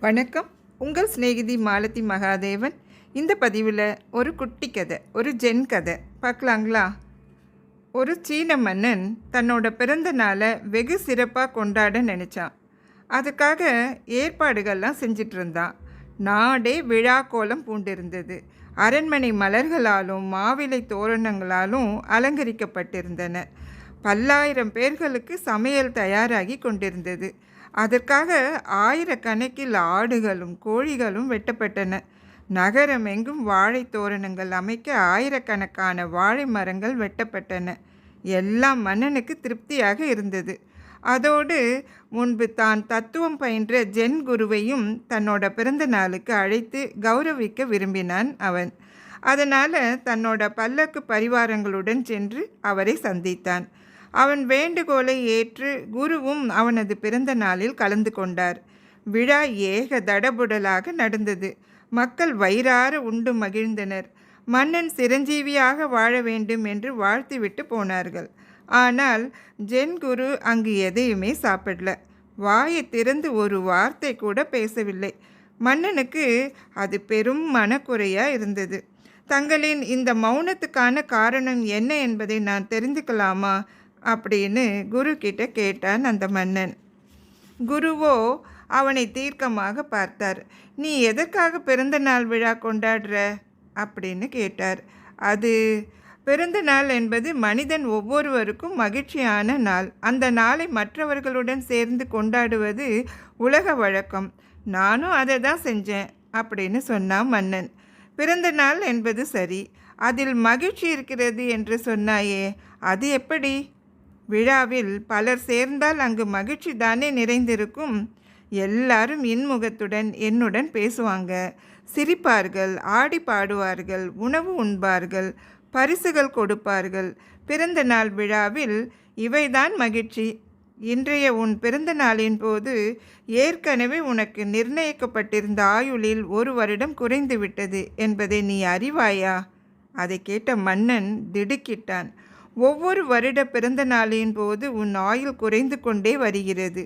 வணக்கம். உங்கள் சிநேகிதி மாலதி மகாதேவன். இந்த பதிவில் ஒரு குட்டி கதை ஒரு ஜென் கதை. பார்க்கலாங்களா? ஒரு சீன மன்னன் தன்னோட பிறந்த நாளை வெகு சிறப்பாக கொண்டாட நினச்சான். அதுக்காக ஏற்பாடுகள்லாம் செஞ்சிட்டு இருந்தான். நாடே விழா கோலம் பூண்டிருந்தது. அரண்மனை மலர்களாலும் மாவிலை தோரணங்களாலும் அலங்கரிக்கப்பட்டிருந்தன. பல்லாயிரம் பேர்களுக்கு சமையல் தயாராகி கொண்டிருந்தது. அதற்காக ஆயிரக்கணக்கில் ஆடுகளும் கோழிகளும் வெட்டப்பட்டன. நகரம் எங்கும் வாழை தோரணங்கள் அமைக்க ஆயிரக்கணக்கான வாழை மரங்கள் வெட்டப்பட்டன. எல்லாம் மன்னனுக்கு திருப்தியாக இருந்தது. அதோடு முன்பு தான் தத்துவம் பயின்ற ஜென் குருவையும் தன்னோட பிறந்த நாளுக்கு அழைத்து கௌரவிக்க விரும்பினான் அவன். அதனால் தன்னோட பல்லக்கு பரிவாரங்களுடன் சென்று அவரை சந்தித்தான். அவன் வேண்டுகோளை ஏற்று குருவும் அவனது பிறந்த நாளில் கலந்து கொண்டார். விழா ஏக தடபுடலாக நடந்தது. மக்கள் வயிறார உண்டு மகிழ்ந்தனர். மன்னன் சிரஞ்சீவியாக வாழ வேண்டும் என்று வாழ்த்துவிட்டு போனார்கள். ஆனால் ஜென் குரு அங்கு எதையுமே சாப்பிடல. வாயை திறந்து ஒரு வார்த்தை கூட பேசவில்லை. மன்னனுக்கு அது பெரும் மனக்குறையாக இருந்தது. தங்களின் இந்த மௌனத்துக்கான காரணம் என்ன என்பதை நான் தெரிந்துக்கலாமா? அப்படின்னு குரு கிட்ட கேட்டான் அந்த மன்னன் குருவோ அவனை தீர்க்கமாக பார்த்தார். நீ எதற்காக பிறந்த நாள் விழா கொண்டாடுற? அப்படின்னு கேட்டார். அது பிறந்த நாள் என்பது மனிதன் ஒவ்வொருவருக்கும் மகிழ்ச்சியான நாள். அந்த நாளை மற்றவர்களுடன் சேர்ந்து கொண்டாடுவது உலக வழக்கம். நானும் அதை தான் செஞ்சேன் அப்படின்னு சொன்னான் மன்னன். பிறந்த நாள் என்பது சரி. அதில் மகிழ்ச்சி இருக்கிறது என்று சொன்னாயே அது எப்படி? விழாவில் பலர் சேர்ந்தால் அங்கு மகிழ்ச்சி தானே நிறைந்திருக்கும். எல்லாரும் இன்முகத்துடன் என்னுடன் பேசுவாங்க. சிரிப்பார்கள் ஆடி பாடுவார்கள் உணவு உண்பார்கள் பரிசுகள் கொடுப்பார்கள். பிறந்த நாள் விழாவில் இவைதான் மகிழ்ச்சி. இன்றைய உன் பிறந்த நாளின் போது ஏற்கனவே உனக்கு நிர்ணயிக்கப்பட்டிருந்த ஆயுளில் ஒரு வருடம் குறைந்து விட்டது என்பதை நீ அறிவாயா? அதை கேட்ட மன்னன் திடுக்கிட்டான். ஒவ்வொரு வருட பிறந்த நாளின் போது உன் ஆயுள் குறைந்து கொண்டே வருகிறது.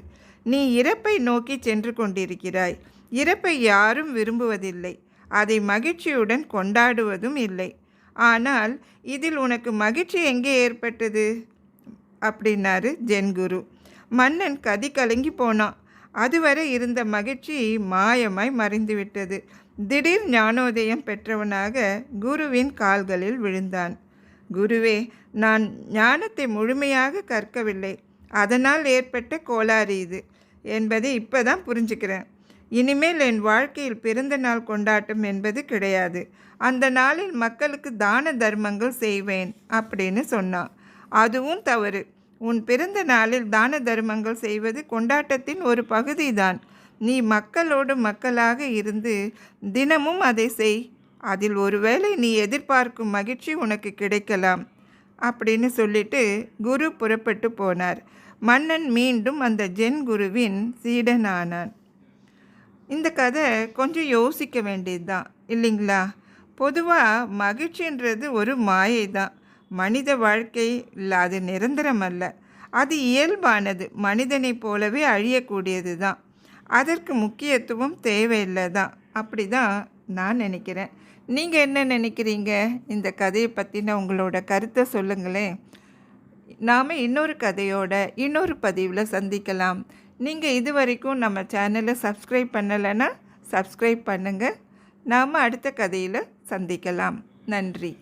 நீ இறப்பை நோக்கி சென்று கொண்டிருக்கிறாய். இறப்பை யாரும் விரும்புவதில்லை. அதை மகிழ்ச்சியுடன் கொண்டாடுவதும் இல்லை. ஆனால் இதில் உனக்கு மகிழ்ச்சி எங்கே ஏற்பட்டது? அப்படின்னாரு ஜென்குரு. மன்னன் கதி கலங்கி போனான். அதுவரை இருந்த மகிழ்ச்சி மாயமாய் மறைந்துவிட்டது. திடீர் ஞானோதயம் பெற்றவனாக குருவின் கால்களில் விழுந்தான். குருவே நான் ஞானத்தை முழுமையாக கற்கவில்லை. அதனால் ஏற்பட்ட கோளாறு இது என்பதை இப்போ தான் புரிஞ்சுக்கிறேன். இனிமேல் என் வாழ்க்கையில் பிறந்த நாள் கொண்டாட்டம் என்பது கிடையாது. அந்த நாளில் மக்களுக்கு தான தர்மங்கள் செய்வேன் அப்படின்னு சொன்னான். அதுவும் தவறு. உன் பிறந்த நாளில் தான தர்மங்கள் செய்வது கொண்டாட்டத்தின் ஒரு பகுதி தான் நீ மக்களோடு மக்களாக இருந்து தினமும் அதை செய். அதில் ஒருவேளை நீ எதிர்பார்க்கும் மகிழ்ச்சி உனக்கு கிடைக்கலாம் அப்படின்னு சொல்லிட்டு குரு புறப்பட்டு போனார். மன்னன் மீண்டும் அந்த ஜென் குருவின் சீடனானான். இந்த கதை கொஞ்சம் யோசிக்க வேண்டியது தான் இல்லைங்களா? பொதுவாக மகிழ்ச்சின்றது ஒரு மாயை தான் மனித வாழ்க்கை இல்லை அது நிரந்தரம் அல்ல அது இயல்பானது. மனிதனைப் போலவே அழியக்கூடியது தான் அதற்கு முக்கியத்துவம் தேவையில்லை தான் அப்படி தான் நான் நினைக்கிறேன். நீங்கள் என்ன நினைக்கிறீங்க? இந்த கதையை பற்றின உங்களோட கருத்தை சொல்லுங்களேன். நாம் இன்னொரு கதையோட இன்னொரு பதிவில் சந்திக்கலாம். நீங்கள் இது வரைக்கும் நம்ம சேனலை சப்ஸ்கிரைப் பண்ணலைன்னா சப்ஸ்கிரைப் பண்ணுங்கள் நாம் அடுத்த கதையில் சந்திக்கலாம். நன்றி.